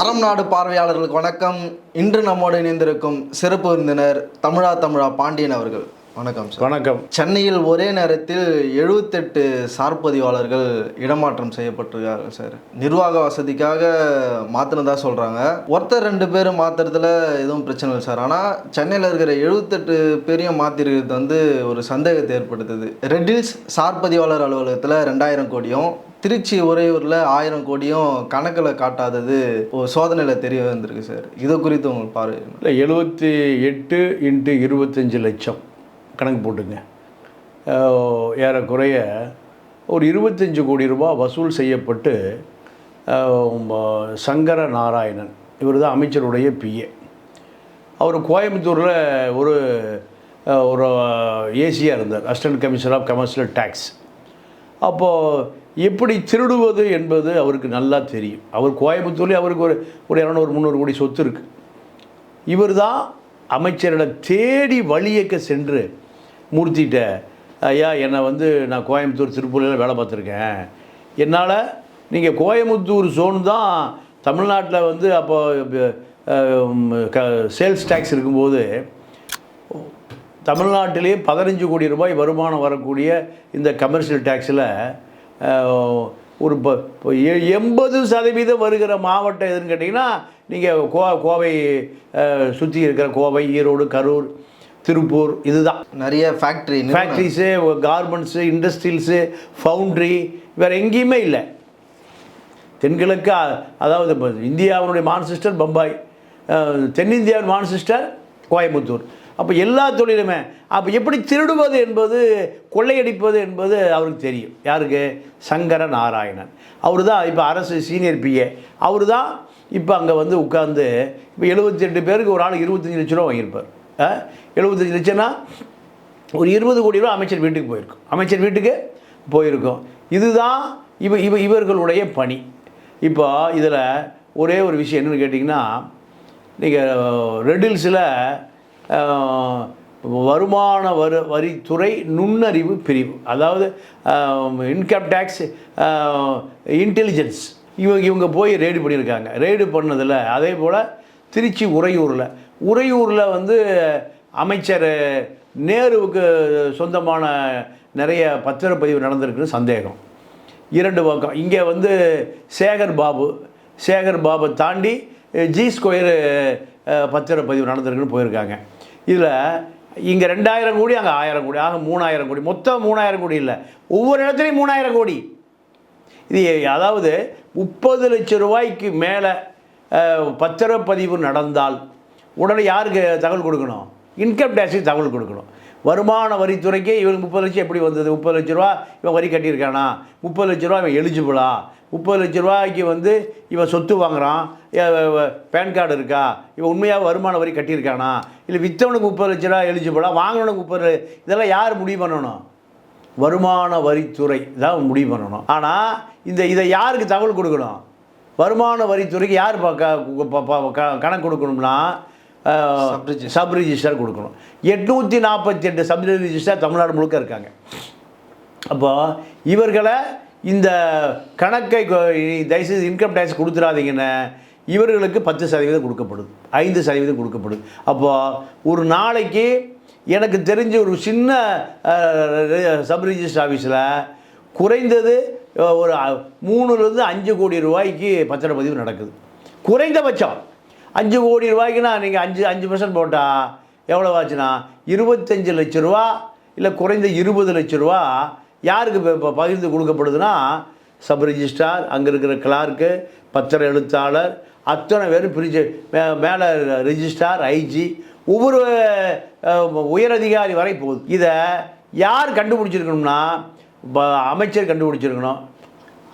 அறம் நாடு பார்வையாளர்களுக்கு வணக்கம். இன்று நம்மோடு இணைந்திருக்கும் சிறப்பு விருந்தினர் தமிழா தமிழா பாண்டியன் அவர்கள். வணக்கம் சார். வணக்கம். சென்னையில் ஒரே நேரத்தில் எழுபத்தெட்டு சார்பதிவாளர்கள் இடமாற்றம் செய்யப்பட்டிருக்காங்க சார். நிர்வாக வசதிக்காக மாற்றினதா சொல்கிறாங்க ஒருத்தர் ரெண்டு பேர் மாற்றுறதுல எதுவும் பிரச்சனை இல்லை சார். ஆனால் சென்னையில் இருக்கிற எழுபத்தெட்டு பேரையும் மாற்றிருக்கிறது வந்து ஒரு சந்தேகத்தை ஏற்படுத்துது. ரெட்டில்ஸ் சார்பதிவாளர் அலுவலகத்தில் ரெண்டாயிரம் கோடியும் திருச்சி உறையூரில் ஆயிரம் கோடியும் கணக்கில் காட்டாதது ஒரு சோதனையில் தெரிய வந்திருக்கு சார். இது குறித்து உங்களுக்கு பாரு இல்லை எழுபத்தி எட்டு இன்ட்டு இருபத்தஞ்சி லட்சம் கணக்கு போட்டுங்க. ஏறக்குறைய ஒரு இருபத்தஞ்சு கோடி ரூபாய் வசூல் செய்யப்பட்டு சங்கர நாராயணன் இவர் தான் அமைச்சருடைய பிஏ அவர் கோயம்புத்தூரில் ஒரு ஒரு ஏசியாக இருந்தார் assistant commissioner of commercial tax அப்போது எப்படி திருடுவது என்பது அவருக்கு நல்லா தெரியும். அவர் கோயம்புத்தூர்லேயே அவருக்கு ஒரு ஒரு இரநூறு முந்நூறு கோடி சொத்து இருக்குது இவர் தான் அமைச்சரிடம் தேடி வழியக்க சென்று மூர்த்திகிட்ட ஐயா என்னை வந்து நான் கோயம்புத்தூர் திருப்பூரில் வேலை பார்த்துருக்கேன். என்னால் நீங்கள் கோயம்புத்தூர் ஜோன் தான் தமிழ்நாட்டில் வந்து அப்போ சேல்ஸ் டேக்ஸ் இருக்கும்போது தமிழ்நாட்டிலேயே பதினஞ்சு கோடி ரூபாய் வருமானம் வரக்கூடிய இந்த கமர்ஷியல் டேக்ஸில் ஒரு எண்பது சதவீதம் வருகிற மாவட்டம் எதுன்னு கேட்டிங்கன்னா நீங்கள் கோ கோவை சுற்றி இருக்கிற கோவை ஈரோடு கரூர் திருப்பூர் இதுதான். நிறைய factory factories garments industrials foundry வேறு எங்கேயுமே இல்லை. தென்கிழக்கு அதாவது இப்போ இந்தியாவினுடைய மான்சிஸ்டர் பம்பாய் தென்னிந்தியாவின் மான்சிஸ்டர் கோயம்புத்தூர். அப்போ எல்லா தொழிலுமே அப்போ எப்படி திருடுவது என்பது கொள்ளையடிப்பது என்பது அவருக்கு தெரியும். யாருக்கு? சங்கர நாராயணன். அவர் தான் இப்போ அரசு சீனியர் பிஏ அவர் தான் இப்போ அங்கே வந்து உட்காந்து இப்போ எழுபத்தெட்டு பேருக்கு ஒரு ஆள் இருபத்தஞ்சி லட்ச ரூபா வாங்கியிருப்பார். எழுபத்தஞ்சி லட்சம்னா ஒரு இருபது கோடி ரூபா அமைச்சர் வீட்டுக்கு போயிருக்கும். அமைச்சர் வீட்டுக்கு போயிருக்கும். இதுதான் இவ இவ இவர்களுடைய பணி. இப்போ இதில் ஒரே ஒரு விஷயம் என்னென்னு கேட்டிங்கன்னா நீங்கள் ரெட்டில்ஸில் வருமான வரு வரித்துறை நுண்ணறிவு பிரிவு. அதாவது இன்கம் டேக்ஸ் இன்டெலிஜென்ஸ் இவங்க இவங்க போய் ரெய்டு பண்ணியிருக்காங்க. ரெய்டு பண்ணதில் அதே போல் திருச்சி உறையூரில். உறையூரில் வந்து அமைச்சர் நேருவுக்கு சொந்தமான நிறைய பத்திரப்பதிவு நடந்திருக்குன்னு சந்தேகம். இரண்டு பக்கம். இங்கே வந்து சேகர் பாபு. சேகர் பாபை தாண்டி ஜி ஸ்கொயரு பத்திரப்பதிவு நடந்திருக்குன்னு போயிருக்காங்க. இதில் இங்கே ரெண்டாயிரம் கோடி அங்கே ஆயிரம் கோடி ஆக மூணாயிரம் கோடி. மொத்தம் மூணாயிரம் கோடி இல்லை. ஒவ்வொரு இடத்துலையும் மூணாயிரம் கோடி. இது அதாவது முப்பது லட்சம் ரூபாய்க்கு மேலே பத்திரப்பதிவு நடந்தால் உடனே யாருக்கு தகவல் கொடுக்கணும்? இன்கம் டேக்ஸுக்கு தகவல் கொடுக்கணும். வருமான வரித்துறைக்கே இவங்க முப்பது லட்சம் எப்படி வந்தது? முப்பது லட்ச ரூபா இவன் வரி கட்டியிருக்கானா? முப்பது லட்ச ரூபா இவன் எலிஜிபிளா முப்பது லட்ச ரூபாய்க்கு வந்து இவன் சொத்து வாங்குறான். பேன் கார்டு இருக்கா? இவன் உண்மையாக வருமான வரி கட்டியிருக்கானா? இல்லை விற்றவனுக்கு முப்பது லட்ச ரூபா எலிஜிபிளா வாங்கினவனுக்கு முப்பது இதெல்லாம் யார் முடிவு பண்ணணும்? வருமான வரித்துறை தான் முடிவு பண்ணணும். ஆனால் இந்த இதை யாருக்கு தகவல் கொடுக்கணும்? வருமான வரித்துறைக்கு யார் கணக்கு கொடுக்கணும்னா. சப் ரிஜிஸ்டர் கொடுக்கணும். எட்நூற்றி நாற்பத்தி எட்டு சப் ரிஜிஸ்டர் தமிழ்நாடு முழுக்க இருக்காங்க. அப்போ இவர்களை இந்த கணக்கை தயவுசெய்து இன்கம் டேக்ஸ் கொடுத்துடாதீங்கன்னு இவர்களுக்கு பத்து சதவீதம் கொடுக்கப்படுது. ஐந்து சதவீதம் கொடுக்கப்படுது. அப்போது ஒரு நாளைக்கு எனக்கு தெரிஞ்ச ஒரு சின்ன சப் ரிஜிஸ்டர் ஆஃபீஸில் குறைந்தது ஒரு மூணுலேருந்து அஞ்சு கோடி ரூபாய்க்கு பத்திரப்பதிவு நடக்குது. குறைந்தபட்சம் அஞ்சு கோடி ரூபாய்க்குனா நீங்கள் அஞ்சு அஞ்சு பர்சன்ட் போட்டால் எவ்வளோ ஆச்சுன்னா இருபத்தஞ்சு லட்ச ரூபா இல்லை குறைந்த இருபது லட்ச ரூபா யாருக்கு இப்போ பகிர்ந்து கொடுக்கப்படுதுன்னா சப் ரிஜிஸ்ட்ரார் அங்கே இருக்கிற கிளார்க்கு பத்திர எழுத்தாளர் அத்தனை பேரும் பிரிச்சு மே- மேலே ரிஜிஸ்ட்ரார் ஐஜி ஒவ்வொரு உயரதிகாரி வரை போகுது. இதை யார் கண்டுபிடிச்சிருக்கணும்னா ப- அமைச்சர் கண்டுபிடிச்சிருக்கணும்.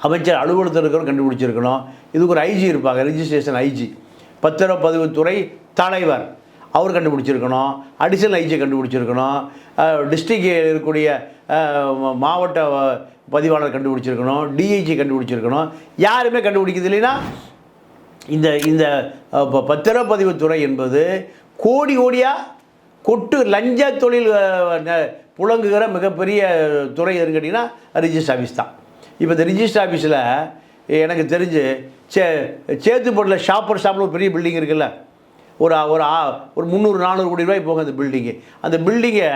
அமைச்சர் அலுவலகத்தில் இருக்கிறவங்க கண்டுபிடிச்சிருக்கணும். இதுக்கு ஒரு ஐஜி இருப்பாங்க ரிஜிஸ்ட்ரேஷன் ஐஜி. பத்திரப்பதிவுத்துறை தலைவர். அவர் கண்டுபிடிச்சிருக்கணும் அடிஷனல் ஐஜி கண்டுபிடிச்சிருக்கணும் டிஸ்ட்ரிக்ட் இருக்கக்கூடிய மாவட்ட பதிவாளர் கண்டுபிடிச்சிருக்கணும் டிஐஜி கண்டுபிடிச்சிருக்கணும். யாருமே கண்டுபிடிக்கிறது இல்லைன்னா இந்த இந்த அஹ், ப- பத்திரப்பதிவுத்துறை என்பது கோடி கோடியாக கொட்டு லஞ்ச தொழில் புழங்குகிற மிகப்பெரிய துறை எதுன்னு கேட்டிங்கன்னா ரிஜிஸ்டர் ஆஃபீஸ் தான். இப்போ இந்த ரிஜிஸ்டர் ஆஃபீஸில் எனக்கு தெரிஞ்சு சே சேத்துப்பட்டில் ஷாப்பர் ஷாப்பில் ஒரு பெரிய பில்டிங் இருக்குல்ல. ஒரு ஒரு ஆ- ஒரு முந்நூறு நானூறு கோடி ரூபாய் போகும் அந்த பில்டிங்கு அந்த பில்டிங்கை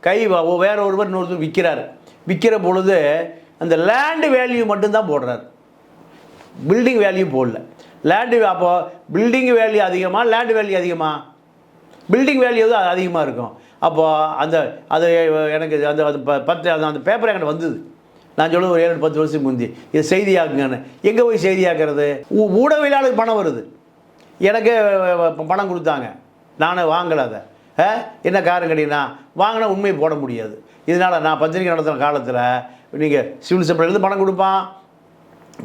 கை வேற ஒருவர் இன்னொருத்தர் விற்கிறார் விற்கிற பொழுது அந்த லேண்டு வேல்யூ மட்டும்தான் போடுறார். பில்டிங் வேல்யூ போடல. லேண்டு அப்போது பில்டிங் வேல்யூ அதிகமாக லேண்டு வேல்யூ அதிகமாக பில்டிங் வேல்யூ தான் அதிகமாக இருக்கும். அப்போது அந்த அது எனக்கு அந்த அது ப- பத்து அந்த அந்த பேப்பர் என்கிட்ட வந்தது. நான் சொல்லுவேன் ஒரு ஏழு பத்து வருஷத்துக்கு முந்தி. இது செய்தியாக்குங்கன்னு. எங்கே போய் செய்தியாக்குறது? ஊடகவியலாளருக்கு பணம் வருது. எனக்கு பணம் கொடுத்தாங்க. நானும் வாங்கலை அதை. என்ன காரணம் கேட்டீங்கன்னா வாங்கினா உண்மையை போட முடியாது. இதனால் நான் பத்திரிக்கை நடத்துகிற காலத்தில் நீங்கள் சிவில் சப்ளைலேருந்து பணம் கொடுப்பான்.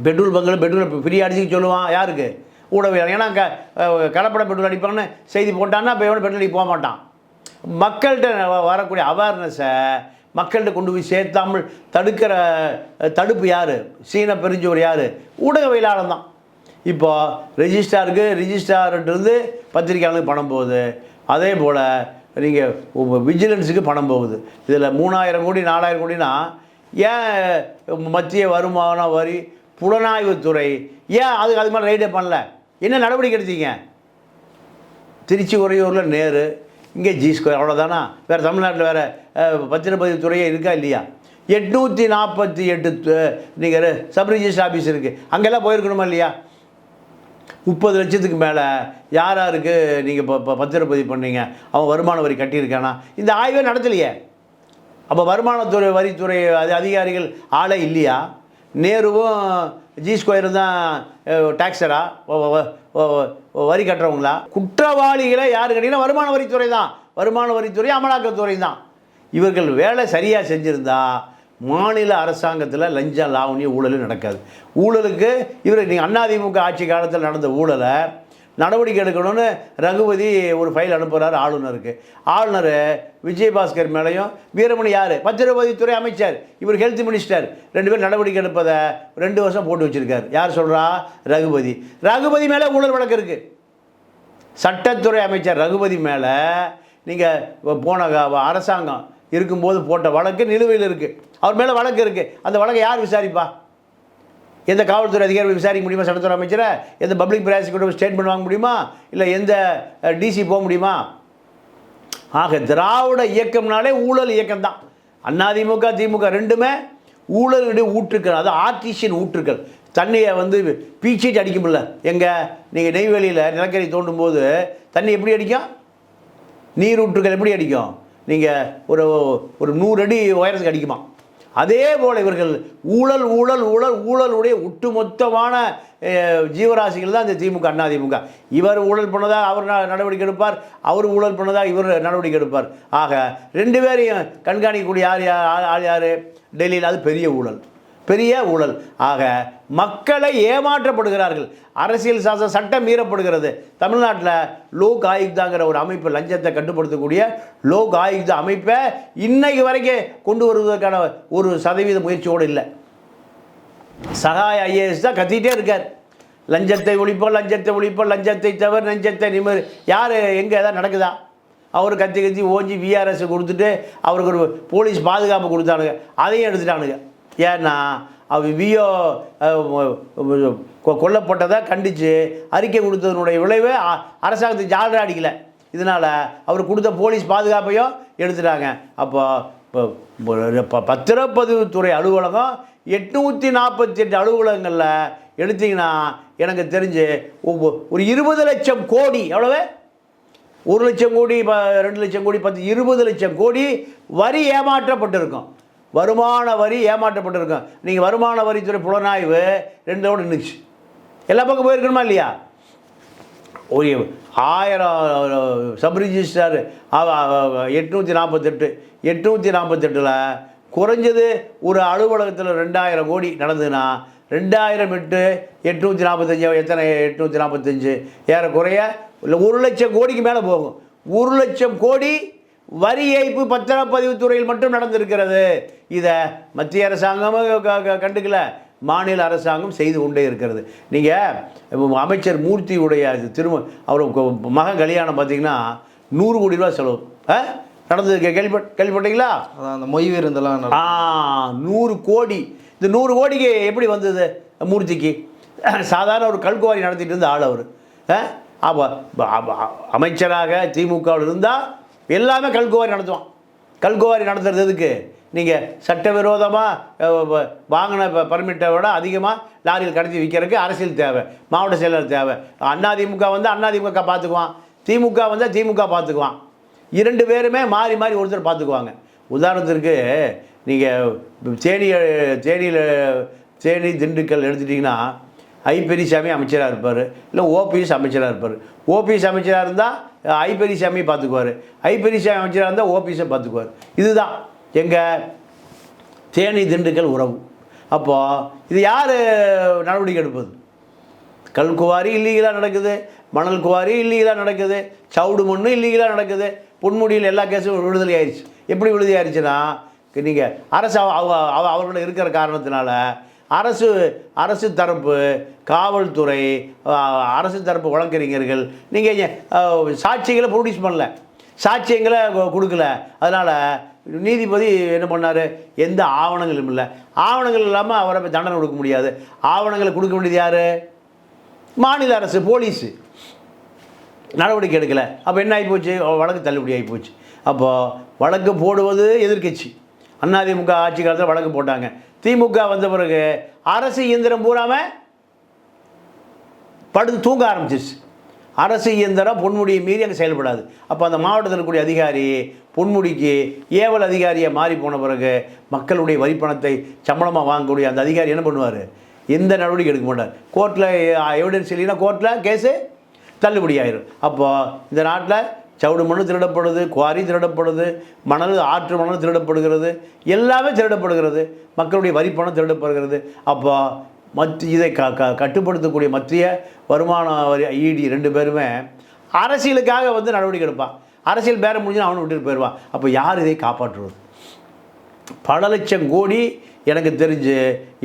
பெட்ரோல் பங்கில் பெட்ரோல் ஃப்ரீ அடிச்சுக்க சொல்லுவான். யாருக்கு? ஊடகவியலாளர். ஏன்னா க அஹ், கலப்பட பெட்ரோல் அடிப்பாங்கன்னு செய்தி போட்டான்னா இப்போ எவ்வளோ பெட்ரோல் அடிக்க போக மாட்டான். மக்கள்கிட்ட வ- வரக்கூடிய அவேர்னஸை மக்கள்கிட்ட கொண்டு போய் சேர்த்தாமல் தடுக்கிற தடுப்பு யார்? சீன பெருஞ்சோர் யார்? ஊடகவியலாளர் தான். இப்போ ரிஜிஸ்டாருக்கு ரிஜிஸ்டார்கிட்டருந்து பத்திரிக்கையாளருக்கு பணம் போகுது. அதே போல் நீங்கள் விஜிலன்ஸுக்கு பணம் போகுது. இதில் மூணாயிரம் கோடி நாலாயிரம் கோடினா ஏன் மத்திய வருமான வரி புலனாய்வுத்துறை ஏன் அதுக்கு அது மாதிரி ரைடே பண்ணல? என்ன நடவடிக்கை எடுத்தீங்க? திருச்சி உறையூரில் நேரு இங்கே ஜி ஸ்கொயர் அவ்வளோதானா வேறு தமிழ்நாட்டில் வேறு பத்திரப்பதிவு துறையே இருக்கா இல்லையா? எட்நூற்றி நாற்பத்தி எட்டு நீங்கள் சப் ரிஜிஸ்டர் ஆஃபீஸ் இருக்குது அங்கெல்லாம் போயிருக்கணுமா இல்லையா? முப்பது லட்சத்துக்கு மேலே யார் யாருக்கு நீங்கள் இப்போ இப்போ பத்திரப்பதிவு பண்ணீங்க? அவன் வருமான வரி கட்டியிருக்கானா? இந்த ஆய்வே நடத்தலையே. அப்போ வருமானத்துறை வரித்துறை அது அதிகாரிகள் ஆளே இல்லையா? நேருவும் ஜி ஸ்கொயரும் தான் டாக்ஸரா வரி கட்டுறவங்களா? குற்றவாளிகளை யார் கேட்டிங்கன்னா வருமான வரித்துறை தான். வருமான வரித்துறை அமலாக்கத்துறை தான். இவர்கள் வேலை சரியாக செஞ்சுருந்தா மாநில அரசாங்கத்தில் லஞ்சம் லாவணி ஊழல் நடக்காது. ஊழலுக்கு இவர் நீங்கள் அதிமுக ஆட்சி காலத்தில் நடந்த ஊழலை நடவடிக்கை எடுக்கணும்னு ரகுபதி ஒரு ஃபைல் அனுப்புகிறார் ஆளுநருக்கு. ஆளுநர் விஜயபாஸ்கர் மேலேயும் வீரமணி யார்? பத்திரபதித்துறை அமைச்சர். இவர் ஹெல்த் மினிஸ்டர் ரெண்டு பேரும் நடவடிக்கை எடுப்பதை ரெண்டு வருஷம் போட்டு வச்சுருக்கார். யார் சொல்கிறா ரகுபதி. ரகுபதி மேலே ஊழல் வழக்கு இருக்குது சட்டத்துறை அமைச்சர் ரகுபதி மேலே நீங்கள் போன அரசாங்கம் இருக்கும்போது போட்ட வழக்கு நிலுவையில் இருக்குது அவர் மேலே வழக்கு இருக்குது அந்த வழக்கை யார் விசாரிப்பா? எந்த காவல்துறை அதிகாரி விசாரிக்க முடியுமா சட்டத்துறை அமைச்சரை? எந்த பப்ளிக் பிராசிக்யூட்டர் ஸ்டேட்மெண்ட் வாங்க முடியுமா? இல்லை எந்த டிசி போக முடியுமா? ஆக திராவிட இயக்கம்னாலே ஊழல் இயக்கம் தான் அதிமுக திமுக ரெண்டுமே ஊழலுடைய ஊற்றுக்கள். அது ஆர்டிஷியன் ஊற்றுக்கள். தண்ணியை வந்து பீச்சிட்டு அடிக்க முடியல. எங்கே நீங்கள் நெய்வேலியில் நிலக்கரி தோண்டும் போது தண்ணி எப்படி அடிக்கும்? நீர் ஊற்றுகள் எப்படி அடிக்கும்? நீங்கள் ஒரு ஒரு நூறு அடி உயரத்துக்கு அடிக்குமா? அதே போல் இவர்கள் ஊழல் ஊழல் ஊழல் ஊழலுடைய ஒட்டுமொத்தமான ஜீவராசிகள் தான் இந்த திமுக அண்ணா திமுக. இவர் ஊழல் பண்ணதா அவர் ந- நடவடிக்கை எடுப்பார் அவர் ஊழல் பண்ணதா இவர் நடவடிக்கை எடுப்பார். ஆக ரெண்டு பேரையும் கண்காணிக்கக்கூடிய யார் யார் ஆள் யார்? டெல்லியில் அது பெரிய ஊழல். பெரிய ஊழல். ஆக மக்களை ஏமாற்றப்படுகிறார்கள். அரசியல் சாசன சட்டம் மீறப்படுகிறது. தமிழ்நாட்டில் லோக் ஆயுக்தாங்கிற ஒரு அமைப்பு லஞ்சத்தை கட்டுப்படுத்தக்கூடிய லோக் ஆயுக்தா அமைப்பை இன்னைக்கு வரைக்கும் கொண்டு வருவதற்கான ஒரு சதவீத முயற்சியோடு இல்லை. சகாய ஐஏஎஸ் தான் கத்திட்டே இருக்கார். லஞ்சத்தை ஒழிப்போம் லஞ்சத்தை ஒழிப்போம் லஞ்சத்தை தவிர லஞ்சத்தை நிமிர். யார் எங்கே எதாவது நடக்குதா? அவர் கத்தி கத்தி ஓஞ்சி விஆர்எஸ் கொடுத்துட்டு அவருக்கு ஒரு போலீஸ் பாதுகாப்பு கொடுத்தானுங்க. அதையும் எடுத்துட்டானுங்க. ஏன்னா அவ விஓ கொல்லப்பட்டதை கண்டித்து அறிக்கை கொடுத்ததனுடைய விளைவு அ- அரசாங்கத்துக்கு ஜாலரா அடிக்கலை. இதனால் அவர் கொடுத்த போலீஸ் பாதுகாப்பையும் எடுத்துட்டாங்க. அப்போ பத்திரப்பதிவுத்துறை அலுவலகம் எட்நூற்றி நாற்பத்தி எட்டு அலுவலகங்களில் எடுத்தீங்கன்னா எனக்கு தெரிஞ்சு ஒவ்வொ- ஒரு இருபது லட்சம் கோடி எவ்வளவு? ஒரு லட்சம் கோடி ப ரெண்டு லட்சம் கோடி பத்து இருபது லட்சம் கோடி வரி ஏமாற்றப்பட்டிருக்கும். வருமான வரி ஏமாற்றப்பட்டிருக்கும். நீங்கள் வருமான வரித்துறை புலனாய்வு ரெண்டோட நின்றுச்சு எல்லா பக்கம் போயிருக்கணுமா இல்லையா? ஒரு ஆயிரம் சப்ரிஜிஸ்டர் எட்நூற்றி நாற்பத்தெட்டு எட்நூற்றி நாற்பத்தெட்டில் குறைஞ்சது ஒரு அலுவலகத்தில் ரெண்டாயிரம் கோடி நடந்ததுன்னா ரெண்டாயிரம் எட்டு எட்நூற்றி நாற்பத்தஞ்சு எத்தனை? எட்நூற்றி நாற்பத்தஞ்சு ஏறக்குறைய இல்லை ஒரு லட்சம் கோடிக்கு மேலே போகும். ஒரு லட்சம் கோடி வரி ஏய்ப்பு பத்திரப்பதிவு துறையில் மட்டும் நடந்திருக்கிறது. இதை மத்திய அரசாங்கமும் கண்டுக்கல. மாநில அரசாங்கம் செய்து கொண்டே இருக்கிறது. நீங்கள் அமைச்சர் மூர்த்தியுடைய திரும்ப அவர் மகன் கல்யாணம் பார்த்தீங்கன்னா நூறு கோடி ரூபா செலவு. ஆ? நடந்தது கேள்விப்பட் கேள்விப்பட்டீங்களா? அந்த மொய் விருந்தெல்லாம் ஆ நூறு கோடி. இந்த நூறு கோடிக்கு எப்படி வந்தது மூர்த்திக்கு? சாதாரண ஒரு கல்குவாரி நடத்திட்டு இருந்த ஆள் அவர். அப்போ அமைச்சராக திமுகவில் இருந்தால் எல்லாமே கல்குவாரி நடத்துவான். கல்குவாரி நடத்துறது எதுக்கு? நீங்கள் சட்டவிரோதமாக வாங்கின பர்மிட்டை விட அதிகமாக லாரியில் கடத்தி விற்கிறதுக்கு அரசியல் தேவை. மாவட்ட செயலர் தேவை. அதிமுக வந்து அதிமுக பார்த்துக்குவான் திமுக வந்தால் திமுக பார்த்துக்குவான் இரண்டு பேருமே மாறி மாறி ஒருத்தர் பார்த்துக்குவாங்க உதாரணத்திற்கு நீங்கள் தேனி தேனியில் தேனி திண்டுக்கல் எடுத்துட்டிங்கன்னா ஐ பெரியசாமி அமைச்சராக இருப்பார். இல்லை ஓபிஎஸ் அமைச்சராக இருப்பார். ஓபிஎஸ் அமைச்சராக இருந்தால் ஐ பார்த்துக்குவார். ஐ அமைச்சராக இருந்தால் ஓபிஎஸை பார்த்துக்குவார். இதுதான் எங்கள் தேனி திண்டுக்கல் உறவு. அப்போது இது யார் நடவடிக்கை எடுப்பது? கல் குவாரி இல்லீகலாக நடக்குது மணல் குவாரி இல்லீகலாக நடக்குது சவுடு மண்ணு இல்லீகலாக நடக்குது பொன்முடியில் எல்லா கேஸும் விடுதலை ஆயிடுச்சு. எப்படி விடுதலை ஆயிடுச்சுன்னா நீங்கள் அரசு அவ- அவ- அவ- அவர்களோட இருக்கிற காரணத்தினால அரசு அரசு தரப்பு காவல்துறை அரசு தரப்பு வழக்கறிஞர்கள் நீங்கள் சாட்சிகளை ப்ரொடியூஸ் பண்ணல? சாட்சியங்களை கொ- கொடுக்கல. அதனால் நீதிபதி என்ன பண்ணார்? எந்த ஆவணங்களும் இல்லை. ஆவணங்கள் இல்லாமல் அவரை போய் தண்டனை கொடுக்க முடியாது. ஆவணங்களை கொடுக்க வேண்டியது யார்? மாநில அரசு போலீஸு. நடவடிக்கை எடுக்கலை. அப்போ என்ன ஆகிப்போச்சு வழக்கு தள்ளுபடி ஆகிப்போச்சு அப்போது வழக்கு போடுவது எதிர்க்கட்சி. அதிமுக ஆட்சி காலத்தில் வழக்கு போட்டாங்க. திமுக வந்த பிறகு அரசு இயந்திரம் பூராம படுத்து தூங்க ஆரம்பிச்சிருச்சு. அரசு இயந்திரம் பொன்முடியை மீறி அங்கே செயல்படாது. அப்போ அந்த மாவட்டத்தில் இருக்கக்கூடிய அதிகாரி பொன்முடிக்கு ஏவல் அதிகாரியை மாறி போன பிறகு மக்களுடைய வரிப்பணத்தை சம்பளமாக வாங்கக்கூடிய அந்த அதிகாரி என்ன பண்ணுவார்? எந்த நடவடிக்கை எடுக்க மாட்டார். கோர்ட்டில் எவிடன்ஸ் இல்லைன்னா கோர்ட்டில் கேஸு தள்ளுபடி ஆயிரும் அப்போது இந்த நாட்டில் சவுடு மண் திருடப்படுது குவாரி திருடப்படுது மணல் ஆற்று மணல் திருடப்படுகிறது எல்லாமே திருடப்படுகிறது. மக்களுடைய வரிப்பணம் திருடப்படுகிறது. அப்போ மத் இதை க க கட்டுப்படுத்தக்கூடிய மத்திய வருமான வரி இடி ரெண்டு பேருமே அரசியலுக்காக வந்து நடவடிக்கை எடுப்பான் அரசியல் பேர முடிஞ்சு அவனை விட்டுட்டு போயிடுவான் அப்போ யார் இதை காப்பாற்றுவது? பல லட்சம் கோடி எனக்கு தெரிஞ்சு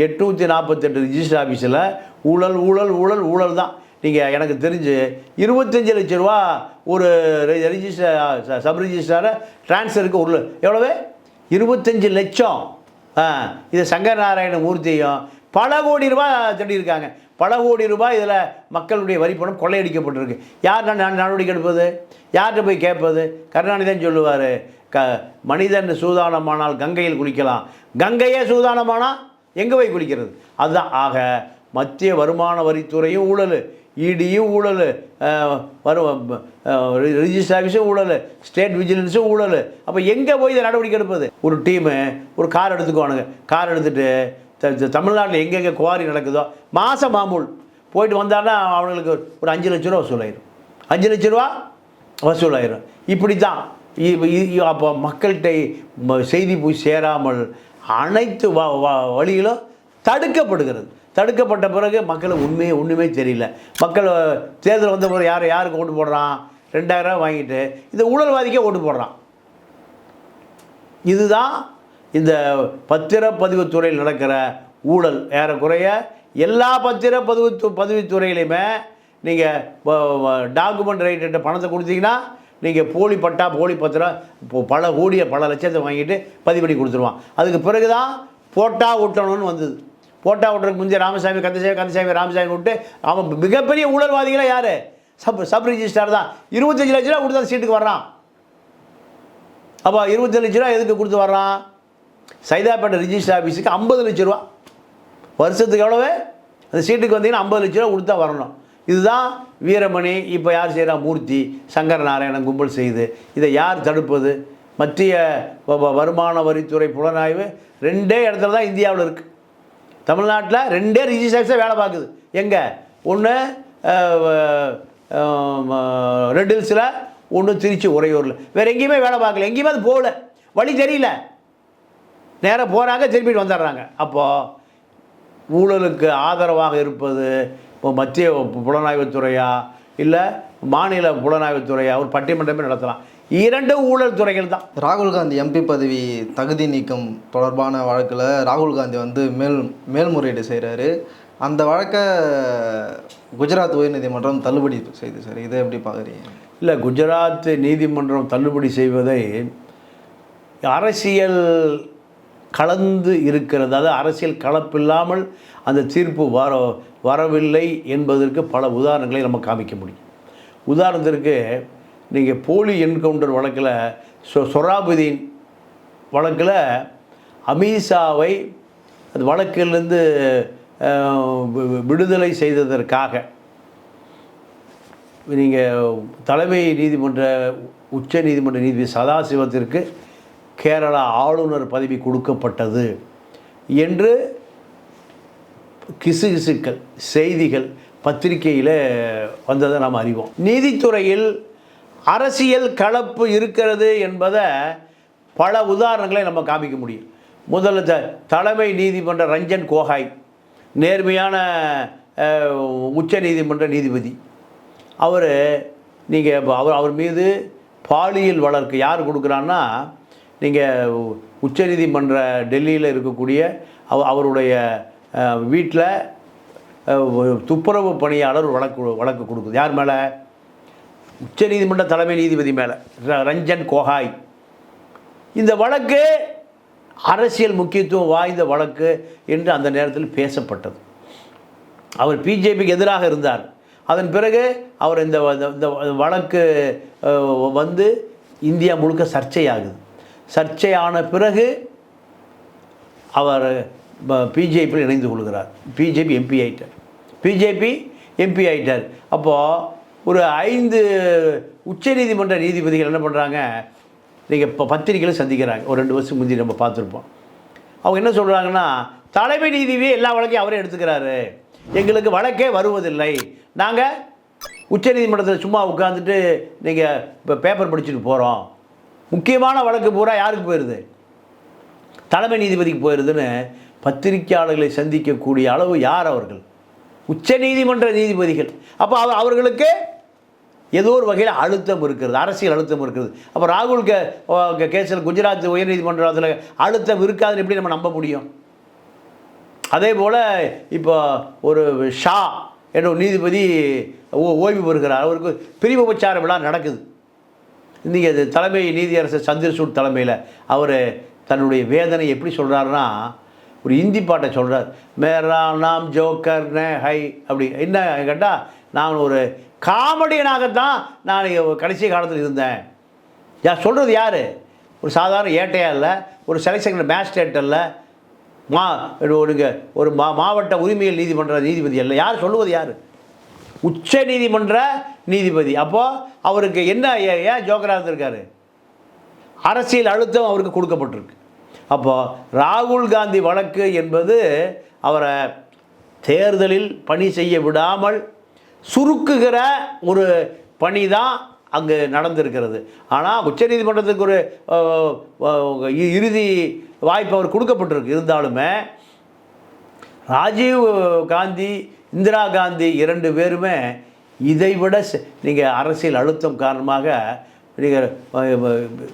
எட்நூற்றி நாற்பத்தெட்டு ரிஜிஸ்டர் ஆஃபீஸில் ஊழல் ஊழல் ஊழல் ஊழல் தான். நீங்கள் எனக்கு தெரிஞ்சு இருபத்தஞ்சி லட்ச ரூபா ஒரு ரெஜிஸ்டர் சப் ரிஜிஸ்டரை ட்ரான்ஸ்ஃபருக்கு உள்ள எவ்வளவு? இருபத்தஞ்சி லட்சம். ஆ இது சங்கர் நாராயண மூர்த்தியும் பல கோடி ரூபாய் திருடியிருக்காங்க பல கோடி ரூபாய் இதில் மக்களுடைய வரிப்பணம் கொள்ளையடிக்கப்பட்டிருக்கு. யார் நடவடிக்கை எடுப்பது? யார்கிட்ட போய் கேட்பது? கருணாநிதி சொல்லுவார். க மனிதன் சூதானமானால் கங்கையில் குளிக்கலாம். கங்கையே சூதானமானால் எங்கே போய் குளிக்கிறது? அதுதான். ஆக மத்திய வருமான வரித்துறையும் ஊழல். இடியும் ஊழல் வரும் ரிஜிஸ்டர் ஆஃபீஸும் ஊழல் ஸ்டேட் விஜிலன்ஸும் ஊழல். அப்போ எங்கே போய் இதை நடவடிக்கை எடுப்பது? ஒரு டீமு ஒரு கார் எடுத்துக்குவானுங்க. கார் எடுத்துகிட்டு த- தமிழ்நாட்டில் எங்கெங்கே குவாரி நடக்குதோ மாத மாமூல். போயிட்டு வந்தான்னா அவங்களுக்கு ஒரு அஞ்சு லட்ச ரூபா வசூலாயிரும். அஞ்சு லட்ச ரூபா வசூலாயிரும். இப்படி தான் அப்போ மக்கள்கிட்ட செய்தி போய் சேராமல் அனைத்து வ வ- வழிகளும் தடுக்கப்படுகிறது. தடுக்கப்பட்ட பிறகு மக்களுக்கு உண்மையே ஒன்றுமே தெரியல. மக்கள் தேர்தல் வந்த பிறகு யார் யாருக்கு ஓட்டு போடுறான்? ரெண்டாயிரம் வாங்கிட்டு இந்த ஊழல்வாதிக்கே ஓட்டு போடுறான். இதுதான் இந்த பத்திரப்பதிவுத்துறையில் நடக்கிற ஊழல். ஏறக்குறைய எல்லா பத்திரப்பதிவு பதிவுத்துறையிலையுமே நீங்கள் டாக்குமெண்ட் ரைட்டு பணத்தை கொடுத்தீங்கன்னா நீங்கள் போலி பட்டா போலி பத்திரம் இப்போ பல கோடியை பல லட்சத்தை வாங்கிட்டு பதிவு பண்ணி கொடுத்துருவான். அதுக்கு பிறகு தான் போட்டா ஒட்டணும்னு வந்தது. போட்டா விட்றதுக்கு முந்தைய ராமசாமி கந்தசாமி கந்தசாமி ராமசாமி விட்டு அவன் மிகப்பெரிய ஊழல்வாதிகளாக யார்? சப் சப் ரிஜிஸ்டார் தான். இருபத்தஞ்சு லட்ச ரூபா கொடுத்தா சீட்டுக்கு வர்றான். அப்போ இருபத்தஞ்சு லட்ச ரூபா எதுக்கு கொடுத்து வர்றான்? சைதாப்பேட்டை ரிஜிஸ்டர் ஆஃபீஸுக்கு ஐம்பது லட்ச ரூபா. வருஷத்துக்கு எவ்வளவு? அந்த சீட்டுக்கு வந்தீங்கன்னா ஐம்பது லட்ச ரூபா கொடுத்தா வரணும். இதுதான் வீரமணி இப்போ யார் செய்கிறா மூர்த்தி சங்கர நாராயணன் கும்பல் செய்யுது இதை யார் தடுப்பது? மத்திய வருமான வரித்துறை புலனாய்வு. ரெண்டே இடத்துல தான் இந்தியாவில் இருக்குது தமிழ்நாட்டில் ரெண்டே ரிஜிஸ்ட்ரேஷன் வேலை பார்க்குது. எங்கே? ஒன்று ரெட் ஹில்ஸில் ஒன்று திருச்சி உறையூரில். வேறு எங்கேயுமே வேலை பார்க்கல. எங்கேயுமே அது போகல. வழி தெரியல. நேராக போகிறாங்க திருப்பிட்டு வந்துடுறாங்க. அப்போது ஊழலுக்கு ஆதரவாக இருப்பது இப்போ மத்திய புலனாய்வுத்துறையா இல்லை மாநில புலனாய்வுத்துறையா ஒரு பட்டிமன்றமே நடத்தலாம். இரண்டு ஊழல் துறைகள் தான். ராகுல் காந்தி எம்பி பதவி தகுதி நீக்கம் தொடர்பான வழக்கில் ராகுல் காந்தி வந்து மேல் மேல்முறையீடு செய்கிறாரு அந்த வழக்கை குஜராத் உயர்நீதிமன்றம் தள்ளுபடி செய்து சார். இதை எப்படி பார்க்குறீங்க? இல்லை குஜராத் நீதிமன்றம் தள்ளுபடி செய்வதை அரசியல் கலந்து இருக்கிறது. அதாவது அரசியல் கலப்பில்லாமல் அந்த தீர்ப்பு வர வரவில்லை என்பதற்கு பல உதாரணங்களை நம்ம காமிக்க முடியும். உதாரணத்திற்கு நீங்கள் போலி என்கவுண்டர் வழக்கில் சொ சொராபுதீன் வழக்கில் அமித்ஷாவை அது வழக்கிலிருந்து விடுதலை செய்ததற்காக. நீங்கள் தலைமை நீதிமன்ற உச்ச நீதிமன்ற நீதிபதி சதாசிவத்திற்கு கேரளா ஆளுநர் பதவி கொடுக்கப்பட்டது என்று கிசுகிசுக்கள் செய்திகள் பத்திரிகையில் வந்ததை நாம் அறிவோம். நீதித்துறையில் அரசியல் கலப்பு இருக்கிறது என்பதை பல உதாரணங்களை நம்ம காமிக்க முடியும். முதல்ல த தலைமை நீதிமன்ற ரஞ்சன் கோகாய் நேர்மையான உச்ச நீதிமன்ற நீதிபதி. அவர் நீங்கள் அவர் அவர் மீது பாலியல் வழக்கு யார் கொடுக்குறான்னா நீங்கள் உச்சநீதிமன்ற டெல்லியில் இருக்கக்கூடிய அவ அவருடைய வீட்டில் துப்புரவு பணியாளர் வழக்கு வழக்கு கொடுக்குது. யார் மேலே? உச்சநீதிமன்ற தலைமை நீதிபதி மேலே ர- ரஞ்சன் கோகாய். இந்த வழக்கு அரசியல் முக்கியத்துவம் வாய்ந்த வழக்கு என்று அந்த நேரத்தில் பேசப்பட்டது. அவர் பிஜேபிக்கு எதிராக இருந்தார். அதன் பிறகு அவர் இந்த இந்த- வழக்கு வந்து இந்தியா முழுக்க சர்ச்சையாகுது. சர்ச்சையான பிறகு அவர் பிஜேபியில் இணைந்து கொள்கிறார். பிஜேபி எம்பி ஆகிட்டார் பிஜேபி எம்பி ஆகிட்டார் அப்போது ஒரு ஐந்து உச்சநீதிமன்ற நீதிபதிகள் என்ன பண்ணுறாங்க நீங்கள் இப்போ பத்திரிகையில் சந்திக்கிறாங்க. ஒரு ரெண்டு வருஷம் முந்தி நம்ம பார்த்துருப்போம். அவங்க என்ன சொல்கிறாங்கன்னா தலைமை நீதிவே எல்லா வழக்கையும் அவரே எடுத்துக்கிறாரு. எங்களுக்கு வழக்கே வருவதில்லை. நாங்கள் உச்சநீதிமன்றத்தில் சும்மா உட்காந்துட்டு நீங்கள் இப்போ பேப்பர் படிச்சுட்டு போகிறோம் முக்கியமான வழக்கு பூரா யாருக்கு போயிடுது தலைமை நீதிபதிக்கு போயிருதுன்னு பத்திரிக்கையாளர்களை சந்திக்கக்கூடிய அளவு யார் அவர்கள்? உச்சநீதிமன்ற நீதிபதிகள். அப்போ அவ அவர்களுக்கு ஏதோ ஒரு வகையில் அழுத்தம் இருக்கிறது அரசியல் அழுத்தம் இருக்குது அப்போ ராகுல் கே கேஸில் குஜராத் உயர்நீதிமன்றத்தில் அழுத்தம் இருக்காதுன்னு எப்படி நம்ம நம்ப முடியும்? அதே போல் இப்போ ஒரு ஷா என்ற ஒரு நீதிபதி ஓ- ஓய்வு பெறுகிறார். அவருக்கு பிரிவு உபச்சார விழா நடக்குது. இன்றைக்கி அது தலைமை நீதியரசர் சந்திரசூட் தலைமையில் அவர் தன்னுடைய வேதனை எப்படி சொல்கிறாருன்னா ஒரு இந்தி பாட்டை சொல்கிறார் மேரா நாம் ஜோக்கர் நே ஹை அப்படி. என்ன கேட்டால் நான் ஒரு காமெடியனாகத்தான் நான் கடைசி காலத்தில் இருந்தேன். யார் சொல்கிறது யார்? ஒரு சாதாரண ஏட்டையா இல்லை ஒரு செலெக்ஷன் மேஜிஸ்ட்ரேட் இல்லை மா ஒருங்க ஒரு மா மாவட்ட உரிமையல் நீதிமன்ற நீதிபதி அல்ல யார் சொல்லுவது யார்? உச்ச நீதிமன்ற நீதிபதி. அப்போது அவருக்கு என்ன ஏ- ஏன் ஜோக்கராக இருந்திருக்காரு? அரசியல் அழுத்தம் அவருக்கு கொடுக்கப்பட்டிருக்கு. அப்போது ராகுல் காந்தி வழக்கு என்பது அவரை தேர்தலில் பணி செய்ய விடாமல் சுருக்குகிற ஒரு பணி தான் அங்கு நடந்திருக்கிறது. ஆனால் உச்சநீதிமன்றத்துக்கு ஒரு இ- இறுதி வாய்ப்பு அவர் கொடுக்கப்பட்டிருக்கு. இருந்தாலுமே ராஜீவ் காந்தி இந்திரா காந்தி இரண்டு பேருமே இதைவிட நீங்கள் அரசியல் அழுத்தம் காரணமாக நீங்கள்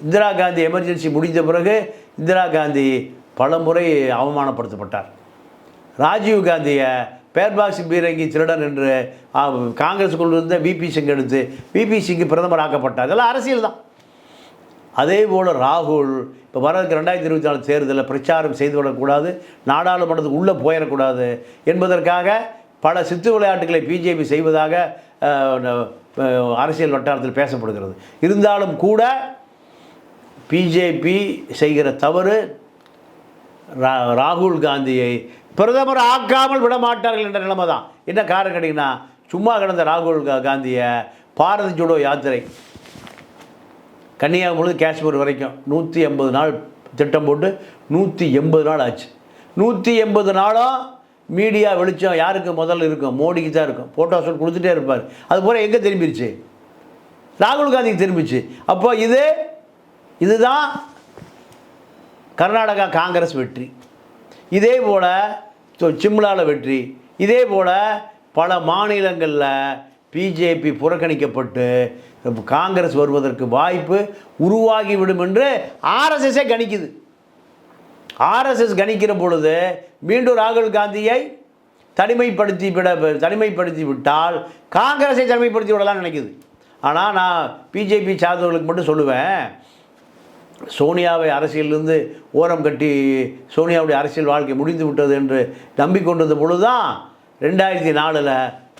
இந்திரா காந்தி எமர்ஜென்சி முடிந்த பிறகு இந்திரா காந்தி பலமுறை அவமானப்படுத்தப்பட்டார். ராஜீவ் காந்தியை பேர்பாக்சி பீரங்கி திருடன் என்று ஆ, இருந்த விபி சிங் எடுத்து விபி சிங் பிரதமர் ஆக்கப்பட்டார். இதெல்லாம் அரசியல் தான். அதே போல் ராகுல் இப்போ வரதுக்கு ரெண்டாயிரத்தி இருபத்தி நாலு தேர்தலில் பிரச்சாரம் செய்து விடக்கூடாது நாடாளுமன்றத்துக்கு உள்ளே போயிடக்கூடாது என்பதற்காக பல சித்து விளையாட்டுகளை பிஜேபி செய்வதாக அரசியல் வட்டாரத்தில் பேசப்படுகிறது. இருந்தாலும் கூட பிஜேபி செய்கிற தவறு ரா- ராகுல் காந்தியை பிரதமர் ஆக்காமல் விட மாட்டார்கள் என்ற நிலைமை தான் என்ன காரணம் கேட்டிங்கன்னா சும்மா கிடந்த ராகுல் காந்தியை பாரதி ஜோடோ யாத்திரை. கன்னியாகுமரி காஷ்மீர் வரைக்கும் நூற்றி எண்பது நாள் திட்டம் போட்டு நூற்றி எண்பது நாள் ஆச்சு. நூற்றி எண்பது நாளும் மீடியா வெளிச்சம் யாருக்கு முதல்ல இருக்கும்? மோடிக்கு தான் இருக்கும். ஃபோட்டோ ஷூட் கொடுத்துட்டே இருப்பார். அது போல எங்கே திரும்பிடுச்சு ராகுல் காந்திக்கு திரும்பிச்சு. அப்போ இது இதுதான் கர்நாடகா காங்கிரஸ் வெற்றி. இதே போல் சிம்லாவில் வெற்றி. இதே போல் பல மாநிலங்களில் பிஜேபி புறக்கணிக்கப்பட்டு காங்கிரஸ் வருவதற்கு வாய்ப்பு உருவாகிவிடும் என்று ஆர்எஸ்எஸ்ஸே கணிக்குது. ஆர்எஸ்எஸ் கணிக்கிற பொழுது மீண்டும் ராகுல் காந்தியை தனிமைப்படுத்தி விட தனிமைப்படுத்தி விட்டால் காங்கிரஸை தனிமைப்படுத்தி விடலாம்னு நினைக்குது. ஆனால் நான் பிஜேபி சார்ந்தவர்களுக்கு மட்டும் சொல்லுவேன். சோனியாவை அரசியலிருந்து ஓரம் கட்டி சோனியாவுடைய அரசியல் வாழ்க்கை முடிந்து விட்டது என்று நம்பிக்கொண்டிருந்த பொழுதுதான் ரெண்டாயிரத்தி நாலில்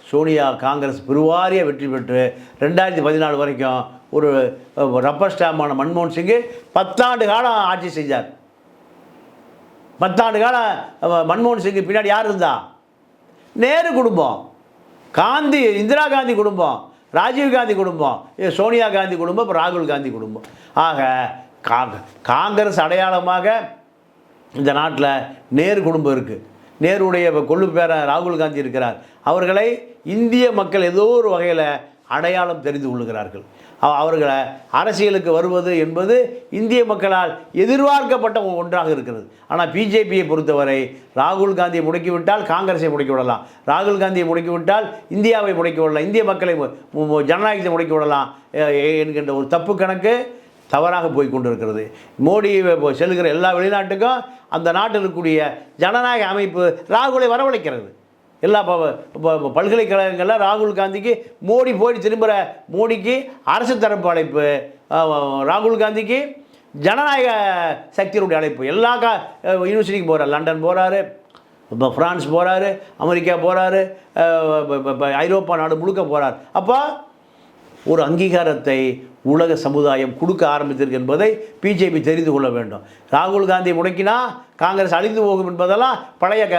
சோனியா காங்கிரஸ் பெருவாரிய வெற்றி பெற்று ரெண்டாயிரத்தி பதினாலு வரைக்கும் ஒரு ரப்பர் ஸ்டாம்பான மன்மோகன் சிங்கு பத்தாண்டு காலம் ஆட்சி செஞ்சார். பத்தாண்டு காலம் மன்மோகன் சிங்கு பின்னாடி யார் இருந்தா? நேரு குடும்பம். காந்தி இந்திரா காந்தி குடும்பம். ராஜீவ் காந்தி குடும்பம். சோனியா காந்தி குடும்பம் ராகுல் காந்தி குடும்பம். ஆக கா- காங்கிரஸ் அடையாளமாக இந்த நாட்டில் நேரு குடும்பம் இருக்குது நேருடைய கொள்ளு பேர ராகுல் காந்தி இருக்கிறார். அவர்களை இந்திய மக்கள் ஏதோ ஒரு வகையில் அடையாளம் தெரிந்து கொள்ளுகிறார்கள் அவர்களை அரசியலுக்கு வருவது என்பது இந்திய மக்களால் எதிர்பார்க்கப்பட்ட ஒன்றாக இருக்கிறது. ஆனால் பிஜேபியை பொறுத்தவரை ராகுல் காந்தியை முடக்கிவிட்டால் காங்கிரஸை முடக்கி விடலாம் ராகுல் காந்தியை முடக்கிவிட்டால் இந்தியாவை முடக்கி விடலாம் இந்திய மக்களை ஜனநாயகத்தை முடக்கி விடலாம் என்கின்ற ஒரு தப்பு கணக்கு தவறாக போய் கொண்டிருக்கிறது. மோடி செல்கிற எல்லா வெளிநாட்டுக்கும் அந்த நாட்டில் இருக்கக்கூடிய ஜனநாயக அமைப்பு ராகுலை வரவழைக்கிறது. எல்லா ப- ப- பல்கலைக்கழகங்களில் ராகுல் காந்திக்கு மோடி போய் திரும்புகிற மோடிக்கு அரசு தரப்பு அழைப்பு ராகுல் காந்திக்கு ஜனநாயக சக்தியினுடைய அழைப்பு. எல்லா கா யூனிவர்சிட்டிக்கு போகிறார் லண்டன் போகிறாரு இப்போ ஃப்ரான்ஸ் போகிறாரு அமெரிக்கா போகிறாரு ஐரோப்பா நாடு முழுக்க போகிறார் அப்போ ஒரு அங்கீகாரத்தை உலக சமுதாயம் கொடுக்க ஆரம்பித்திருக்கு என்பதை பிஜேபி தெரிந்து கொள்ள வேண்டும். ராகுல் காந்தி முடக்கினா காங்கிரஸ் அழிந்து போகும் என்பதெல்லாம் பழைய க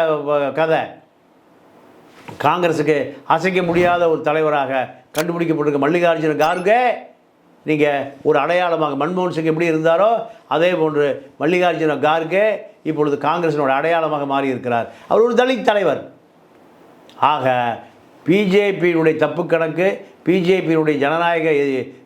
கதை. காங்கிரஸுக்கு அசைக்க முடியாத ஒரு தலைவராக கண்டுபிடிக்கப்பட்டிருக்க மல்லிகார்ஜுன கார்கே நீங்கள் ஒரு அடையாளமாக மன்மோகன் சிங் எப்படி இருந்தாரோ அதே போன்று மல்லிகார்ஜுன கார்கே இப்பொழுது காங்கிரசினோட அடையாளமாக மாறி இருக்கிறார் அவர் ஒரு தலித் தலைவர். ஆக பிஜேபியினுடைய தப்பு கணக்கு பிஜேபியினுடைய ஜனநாயக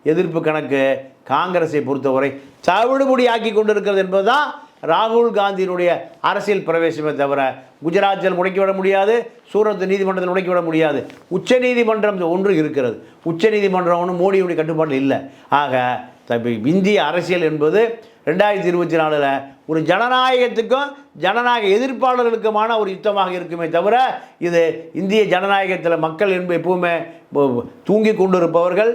எதிர்ப்பு கணக்கு காங்கிரஸை பொறுத்தவரை சவிடுபடி ஆக்கி கொண்டிருக்கிறது என்பதுதான் ராகுல் காந்தியினுடைய அரசியல் பிரவேசமே தவிர குஜராத்தில் முடக்கிவிட முடியாது சூரத் நீதிமன்றத்தில் முடக்கிவிட முடியாது. உச்ச நீதிமன்றம் ஒன்று இருக்கிறது. உச்ச நீதிமன்றம் ஒன்று மோடியுடைய கட்டுப்பாட்டில் இல்லை. ஆக இந்திய அரசியல் என்பது ரெண்டாயிரத்தி இருபத்தி நாலில் ஒரு ஜனநாயகத்துக்கும் ஜனநாயக எதிர்ப்பாளர்களுக்குமான ஒரு யுத்தமாக இருக்குமே தவிர இது இந்திய ஜனநாயகத்தில் மக்கள் என்பது எப்பவுமே தூங்கி கொண்டிருப்பவர்கள்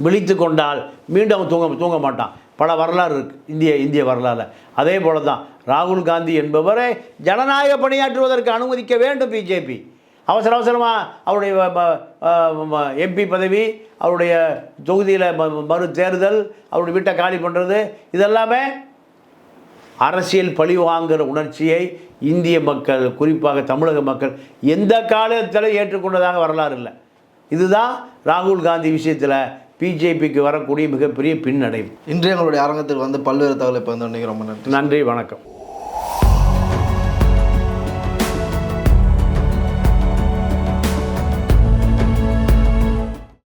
விழித்து கொண்டால் மீண்டும் அவன் தூங்க தூங்க மாட்டான். பல வரலாறு இருக்குது இந்திய இந்திய வரலாறு அதே போல தான் ராகுல் காந்தி என்பவரை ஜனநாயக பணியாற்றுவதற்கு அனுமதிக்க வேண்டும் பிஜேபி அவசர அவசரமாக அவருடைய எம்பி பதவி அவருடைய தொகுதியில் மறு தேர்தல் அவருடைய வீட்டை காலி பண்ணுறது இதெல்லாமே அரசியல் பழி வாங்குகிற உணர்ச்சியை இந்திய மக்கள் குறிப்பாக தமிழக மக்கள் எந்த காலத்திலும் ஏற்றுக்கொண்டதாக வரலாறு இல்லை. இதுதான் ராகுல் காந்தி விஷயத்தில் பிஜேபிக்கு வரக்கூடிய மிகப்பெரிய பின்னடைவு. இன்று எங்களுடைய அரங்கத்தில் வந்து பல்வேறு தகவலை பகிர்ந்து ரொம்ப நன்றி. நன்றி வணக்கம்.